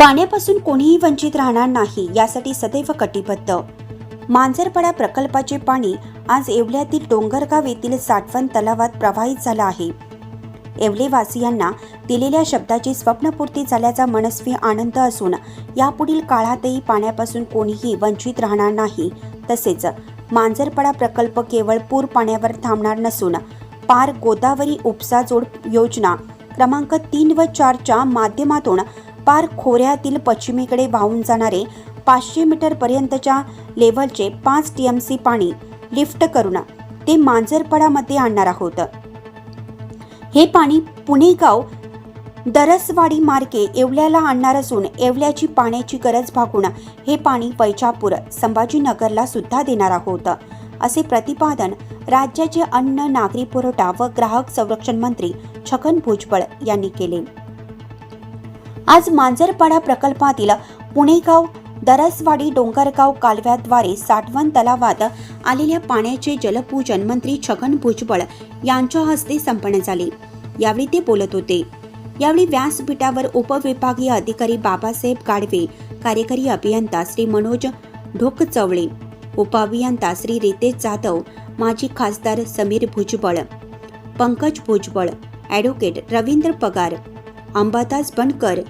पाण्यापासून कोणीही वंचित राहणार नाही यासाठी सदैव कटिबद्ध. मांजरपडा प्रकल्पाचे पाणी आज येवल्यातील डोंगरगाव येथील साठवण तलावात प्रवाहित झालं आहे. येवलेवासियांना दिलेल्या शब्दाची स्वप्नपूर्ती झाल्याचा मनस्वी आनंद असून यापुढील काळातही पाण्यापासून कोणीही वंचित राहणार नाही. तसेच मांजरपडा प्रकल्प केवळ पूर पाण्यावर थांबणार नसून पार गोदावरी उपसा जोड योजना क्रमांक तीन व चारच्या माध्यमातून पार खोऱ्यातील पश्चिमेकडे वाहून जाणारे पाचशे मीटरपर्यंतच्या लेव्हलचे पाच टी एम सी पाणी लिफ्ट करून ते मांजरपडामध्ये आणणार आहोत. हे पाणी पुणेगाव दरसवाडी मार्गे येवल्याला आणणार असून येवल्याची पाण्याची गरज भागून हे पाणी वैजापूर संभाजीनगरला सुद्धा देणार आहोत असे प्रतिपादन राज्याचे अन्न नागरी पुरवठा व ग्राहक संरक्षण मंत्री छगन भुजबळ यांनी केले. आज मांजरपाडा प्रकल्पातील पुणेगाव दरसवाडी डोंगरगाव कालव्याद्वारे साठवण तलावात आलेल्या पाण्याचे जलपूजन मंत्री छगन भुजबळ यांच्या हस्ते संपन्न झाले. यावेळी ते बोलत होते. यावेळी व्यासपीठावर उपविभागीय अधिकारी बाबासाहेब गाडवे कार्यकारी अभियंता श्री मनोज ढोकचवळे उपअभियंता श्री रितेश जाधव माजी खासदार समीर भुजबळ पंकज भुजबळ ॲडव्होकेट रवींद्र पगार अंबादास बनकर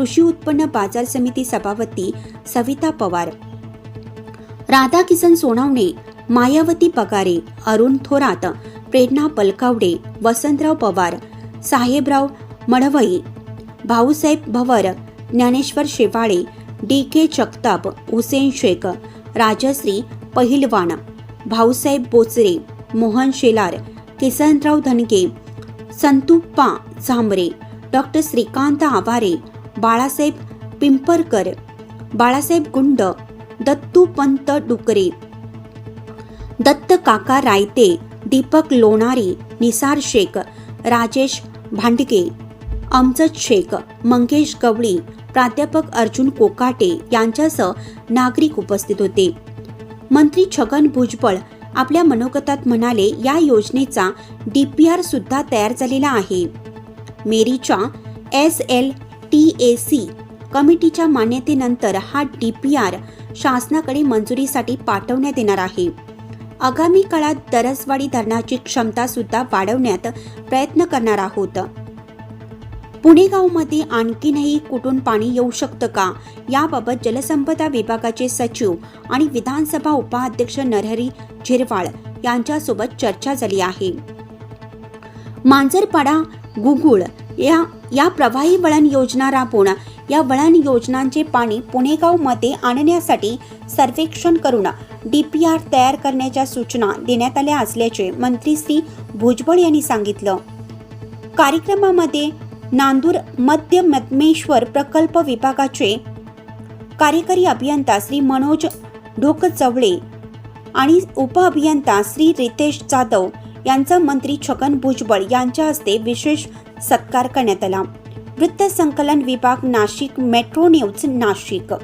कृषी उत्पन्न बाजार समिती सभापती Savita Pawar. Radha Kisan Sonawane Mayawati Pagare Arun Thorat Prerna Palkawade Vasantrao Pawar Sahebrao Madhavai Bhausaheb Bhavar Dnyaneshwar Shewale D K Jagtap Hussain Sheikh Rajshree Pahilwan Bhausaheb Bochare Mohan Shelar Kisanrao Dhange Santuppa Zambre doctor Shrikant Aware Balasaheb Pimparkar Balasaheb Gund Dattu Pant डुकरे दत्त काका रायते दीपक लोणारी निसार शेख राजेश भांडगे अमजद शेख मंगेश गवळी प्राध्यापक अर्जुन कोकाटे यांच्यासह नागरिक उपस्थित होते. मंत्री छगन भुजबळ आपल्या मनोगतात म्हणाले या योजनेचा डी पी आर सुद्धा तयार झालेला आहे. मेरीच्या S L T A C कमिटीच्या मान्यतेनंतर हा डी पी आर शासनाकडे मंजुरीसाठी पाठवण्यात येणार आहे. आगामी काळात दरसवाडी धरणाची क्षमता सुद्धा वाढवण्यात प्रयत्न करणार आहोत. पुणेगावमध्ये आणखीनही कुठून पाणी येऊ शकतं का? याबाबत जलसंपदा विभागाचे सचिव आणि विधानसभा उपाध्यक्ष नरहरी झिरवाळ यांच्यासोबत चर्चा झाली आहे. मांजरपाडा गुगुळ या या प्रवाही वळण योजना राबवणं या वळण योजनांचे पाणी पुणेगावमध्ये आणण्यासाठी सर्वेक्षण करून आर तयार करण्याच्या सूचना देण्यात आल्या असल्याचे मंत्री श्री भुजबळ यांनी सांगितलं. कार्यक्रमामध्ये नांदूर मध्य मद्मेश्वर प्रकल्प विभागाचे कार्यकारी अभियंता श्री मनोज ढोकचवळे आणि उपअभियंता श्री रितेश जाधव यांचा मंत्री छगन भुजबळ यांच्या हस्ते विशेष सत्कार करण्यात आला. वृत्तसंकलन विभाग नाशिक मेट्रो न्यूज नाशिक.